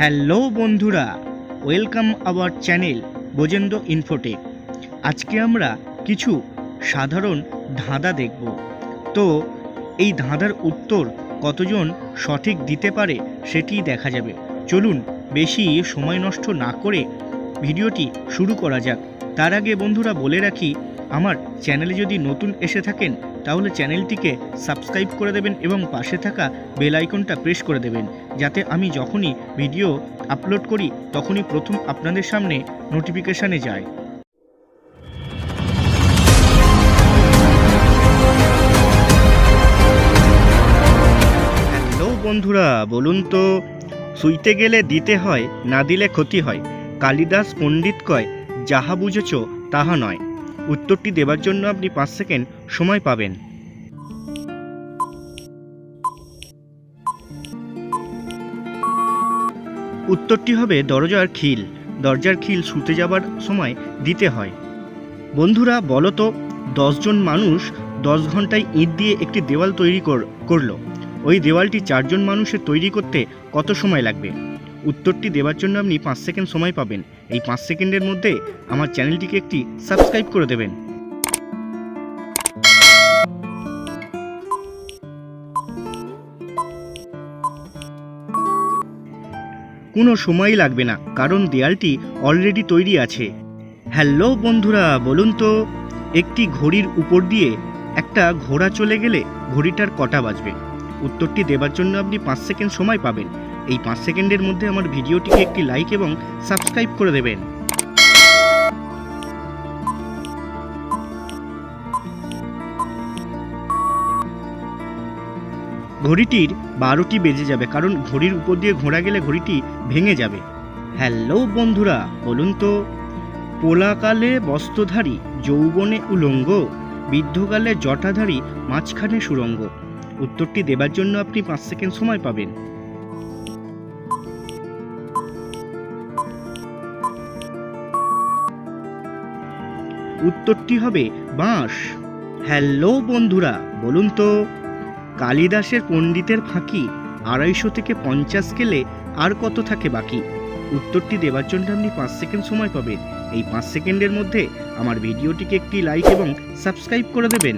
Hello বন্ধুরা, welcome our channel Bojendra Infotech আজকে আমরা কিছু সাধারণ ধাঁধা দেখব। তো, এই ধাঁধার উত্তর কতজন সঠিক দিতে পারে সেটি দেখা যাবে। চলুন বেশি সময় নষ্ট না করে ভিডিওটি শুরু করা যাক। তার আগে বন্ধুরা বলে রাখি, আমার চ্যানেলে যদি নতুন এসে থাকেন তাহলে চ্যানেলটিকে সাবস্ক্রাইব করে দেবেন এবং পাশে থাকা বেল আইকনটা প্রেস করে দেবেন, যাতে আমি যখনই ভিডিও আপলোড করি, তখনই প্রথম আপনাদের সামনে নোটিফিকেশানে যায়। হ্যালো বন্ধুরা, বলুন তো, শুইতে গেলে দিতে হয়, না দিলে ক্ষতি হয়? কালিদাস পণ্ডিত কয়, যাহা বুঝেছ, তাহা নয়। উত্তরটি দেবার জন্য আপনি পাঁচ সেকেন্ড সময় পাবেন। উত্তরটি হবে, দরজার খিল। দরজার খিল শুতে যাবার সময় দিতে হয়। বন্ধুরা, বলো তো দশজন মানুষ দশ ঘন্টায় ইট দিয়ে একটি দেওয়াল তৈরি কর- করল। ওই দেওয়ালটি চারজন মানুষের তৈরি করতে কত সময় লাগবে? উত্তরটি দেওয়ার জন্য আপনি পাঁচ সেকেন্ড সময় পাবেন। এই পাঁচ সেকেন্ডের মধ্যে আমার চ্যানেলটিকে একটি সাবস্ক্রাইব করে দেবেন। কোনো সময় লাগবে না, কারণ দেয়ালটি অলরেডি তৈরি আছে। হ্যালো বন্ধুরা, বলুন তো, একটি ঘড়ির উপর দিয়ে একটা ঘোড়া চলে গেলে ঘড়িটার কটা বাজবে? উত্তরটি দেবার জন্য আপনি পাঁচ সেকেন্ড সময় পাবেন। এই পাঁচ সেকেন্ডের মধ্যে আমার ভিডিওটিকে একটি লাইক এবং সাবস্ক্রাইব করে দেবেন। ঘড়িটির বারোটি বেজে যাবে, কারণ ঘড়ির উপর দিয়ে ঘোড়া গেলে ঘড়িটি ভেঙে যাবে। হ্যালো বন্ধুরা, বলুন তো পোলাকালে বস্ত্রধারী যৌবনে উলঙ্গ, বৃদ্ধকালে জটাধারী মাঝখানে সুরঙ্গ। উত্তরটি দেবার জন্য আপনি পাঁচ সেকেন্ড সময় পাবেন। উত্তরটি হবে বাঁশ। হ্যালো বন্ধুরা, বলুন তো, কালিদাসের পণ্ডিতের ফাঁকি আড়াইশো থেকে পঞ্চাশ গেলে আর কত থাকে বাকি? উত্তরটি দেবার জন্য আপনি পাঁচ সেকেন্ড সময় পাবেন। এই পাঁচ সেকেন্ডের মধ্যে আমার ভিডিওটিকে একটি লাইক এবং সাবস্ক্রাইব করে দেবেন।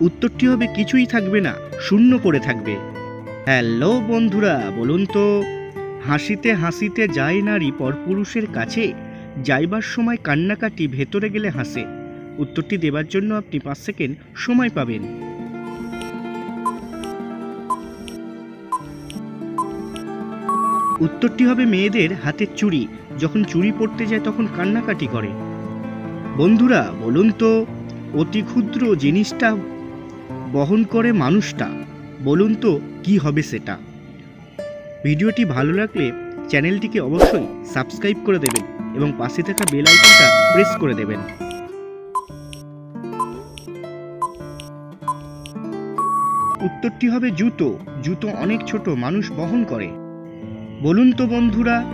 উত্তরটি হবে কিছুই থাকবে না, শূন্য পড়ে থাকবে। হ্যালো বন্ধুরা, বলুন তো, হাসিতে হাসিতে যায় নারী পরপুরুষের কাছে, যাইবার সময় কান্নাকাটি ভেতরে গেলে হাসে। উত্তরটি দেবার জন্য আপনি পাঁচ সেকেন্ড সময় পাবেন। উত্তরটি হবে মেয়েদের হাতের চুড়ি, যখন চুড়ি পড়তে যায় তখন কান্নাকাটি করে। বন্ধুরা, বলুন তো, অতি ক্ষুদ্র জিনিসটা বহন করে মানুষটা, বলুন তো কি হবে সেটা। ভিডিওটি ভালো লাগলে চ্যানেলটিকে অবশ্যই সাবস্ক্রাইব করে দেবেন এবং পাশে থাকা বেল আইকনটা প্রেস করে দেবেন। উত্তরটি হবে জুতো। জুতো অনেক ছোট, মানুষ বহন করে। বলুন তো বন্ধুরা,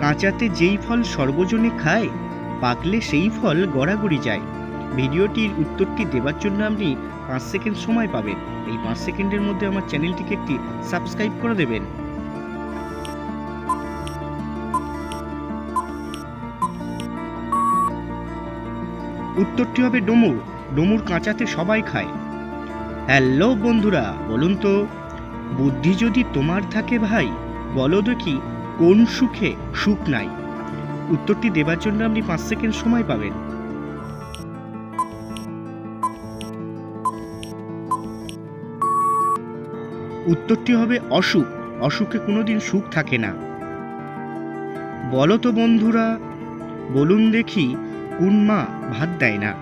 কাঁচাতে যেই ফল সর্বজনে খায়, পাকলে সেই ফল গড়াগড়ি যায়। ভিডিওটির উত্তরটি দেবার জন্য আপনি পাঁচ সেকেন্ড সময় পাবেন। এই পাঁচ সেকেন্ডের মধ্যে আমার চ্যানেলটিকে একটি সাবস্ক্রাইব করে দেবেন। উত্তরটি হবে ডুমুর। ডুমুর কাঁচাতে সবাই খায়। হ্যালো বন্ধুরা, বলুন তো, বুদ্ধি যদি তোমার থাকে ভাই, বলো দেখি কোন সুখে সুখ নাই। উত্তরটি দেবার জন্য আপনি পাঁচ সেকেন্ড সময় পাবেন। উত্তরটি হবে অসুখ। অসুখে কোনোদিন সুখ থাকে না। বলো তো বন্ধুরা, বলুন দেখি কোন মা ভাত দেয় না।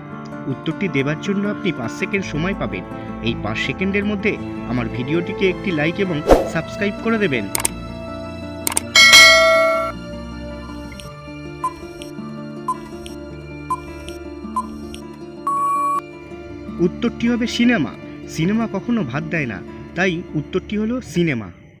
উত্তরটি দেবার জন্য আপনি পাঁচ সেকেন্ড সময় পাবেন। এই পাঁচ সেকেন্ডের মধ্যে আমার ভিডিওটিকে একটি লাইক এবং সাবস্ক্রাইব করে দেবেন। উত্তরটি হবে সিনেমা। সিনেমা কখনো ভাত দেয় না। তাই উত্তরটি হলো সিনেমা।